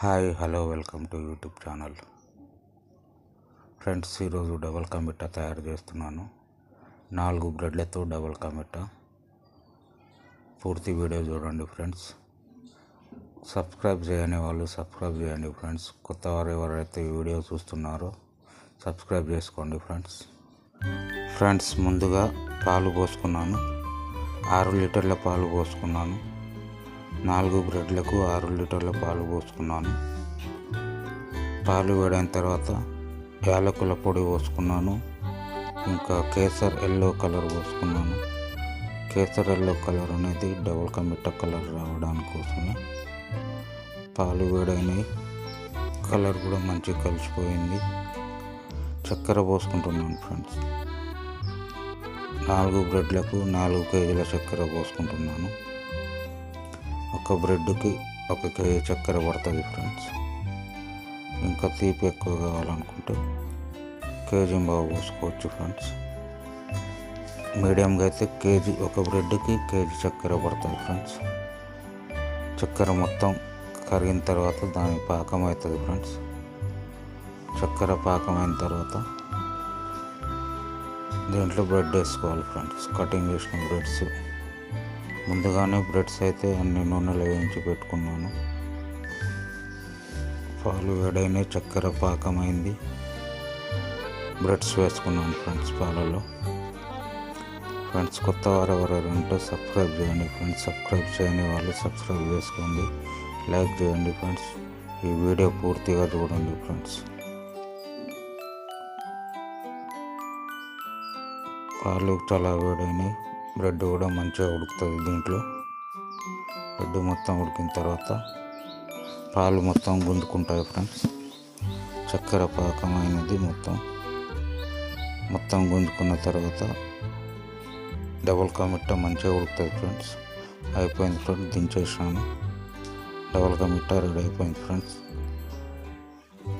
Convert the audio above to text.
Hi hello welcome to YouTube channel. Friends ఈరోజు double ka meetha తయారు చేస్తున్నాను. నాలుగు బ్రెడ్లతో డబల్ కమిటా. పూర్తి వీడియో చూడండి ఫ్రెండ్స్. సబ్స్క్రైబ్ చేయని వాళ్ళు సబ్స్క్రైబ్ చేయండి ఫ్రెండ్స్. కొత్త వారు ఎవరైతే ఈ వీడియో చూస్తున్నారో సబ్స్క్రైబ్ చేసుకోండి ఫ్రెండ్స్. ఫ్రెండ్స్ ముందుగా పాలు పోసుకున్నాను. ఆరు లీటర్ల పాలు పోసుకున్నాను. నాలుగు బ్రెడ్లకు ఆరు లీటర్ల పాలు పోసుకున్నాను. పాలు వేడైన తర్వాత యాలకుల పొడి పోసుకున్నాను. ఇంకా కేసర్ ఎల్లో కలర్ పోసుకున్నాను. కేసర్ ఎల్లో కలర్ అనేది డబుల్ కమిట కలర్ రావడానికి కోసమే. పాలు వేడైనవి కలర్ కూడా మంచిగా కలిసిపోయింది. చక్కెర పోసుకుంటున్నాను ఫ్రెండ్స్. నాలుగు బ్రెడ్లకు నాలుగు కేజీల చక్కెర పోసుకుంటున్నాను. ఒక బ్రెడ్కి ఒక కేజీ చక్కెర పడుతుంది ఫ్రెండ్స్. ఇంకా తీపి ఎక్కువ కావాలనుకుంటే కేజీ బాగా పోసుకోవచ్చు ఫ్రెండ్స్. మీడియంగా అయితే కేజీ ఒక బ్రెడ్కి కేజీ చక్కెర పడుతుంది ఫ్రెండ్స్. చక్కెర మొత్తం కరిగిన తర్వాత దాని పాకం అవుతుంది ఫ్రెండ్స్. చక్కెర పాకం అయిన తర్వాత దీంట్లో బ్రెడ్ వేసుకోవాలి ఫ్రెండ్స్. కటింగ్ చేసిన బ్రెడ్స్ ముందుగానే బ్రెడ్స్ అయితే అన్ని నూనెలు వేయించి పెట్టుకున్నాను. పాలు వేడైన చక్కెర పాకమైంది. బ్రెడ్స్ వేసుకున్నాను ఫ్రెండ్స్ పాలలో. ఫ్రెండ్స్ కొత్త వారు ఎవరైనా ఉంటే సబ్స్క్రైబ్ చేయండి ఫ్రెండ్స్. సబ్స్క్రైబ్ చేయని వాళ్ళు సబ్స్క్రైబ్ చేసుకోండి. లైక్ చేయండి ఫ్రెండ్స్. ఈ వీడియో పూర్తిగా చూడండి ఫ్రెండ్స్. పాలు చాలా వేడైనాయి. బ్రెడ్ కూడా మంచిగా ఉడుకుతుంది దీంట్లో. బ్రెడ్ మొత్తం ఉడికిన తర్వాత పాలు మొత్తం గుంజుకుంటాయి ఫ్రెండ్స్. చక్కెర పాకమైనది మొత్తం. మొత్తం గుంజుకున్న తర్వాత డబుల్ కమిట్ట మంచిగా ఉడుకుతుంది ఫ్రెండ్స్. అయిపోయింది ఫ్రెండ్స్ దించేసాను డబుల్ కమిట్ట రెడీ అయిపోయింది ఫ్రెండ్స్.